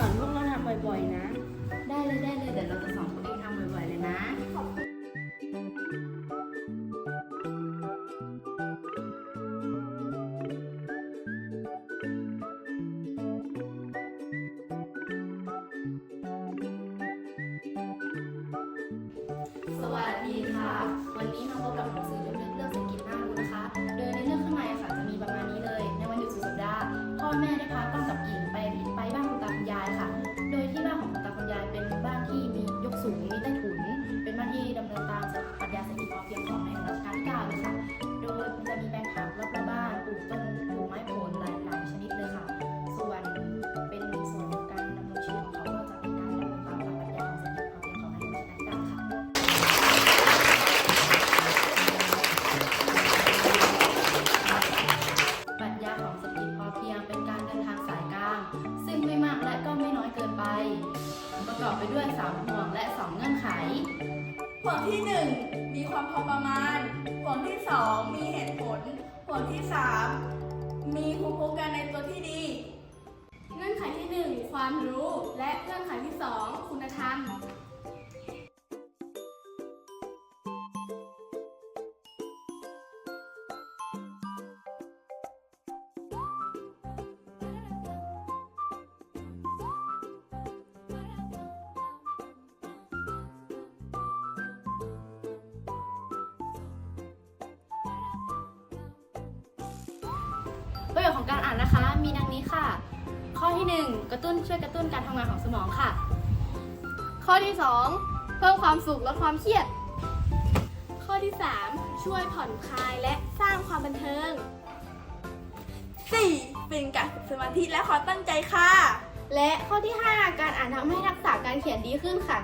สอนพวกเราทำบ่อยๆนะ ได้เลยได้เลยเดี๋ยวเราจะสอนพวกเองทำบ่อยๆเลยนะ สวัสดีค่ะ วันนี้มาพบกับหนังสือ ประกอบไปด้วย 3 ห่วงและ 2 เงื่อนไข ห่วงที่ 1 มีความพอประมาณ ห่วงที่ 2 มีเหตุผล ห่วงที่ 3 มีภูมิคุ้มกันในตัวที่ดี เงื่อนไขที่ 1 ความรู้และเงื่อนไขที่ 2 คุณธรรม ประโยชน์ของการอ่านนะคะ มีดังนี้ค่ะ ข้อที่ 1 กระตุ้นช่วยกระตุ้นการทำงานของสมองค่ะ ข้อที่ 2 เพิ่มความสุขลดความเครียด ข้อที่ 3 ช่วยผ่อนคลายและสร้างความบันเทิง 4. เป็นการฝึกสมาธิและความตั้งใจค่ะ และข้อที่ 5 การอ่านทำให้ทักษะการเขียนดีขึ้นค่ะ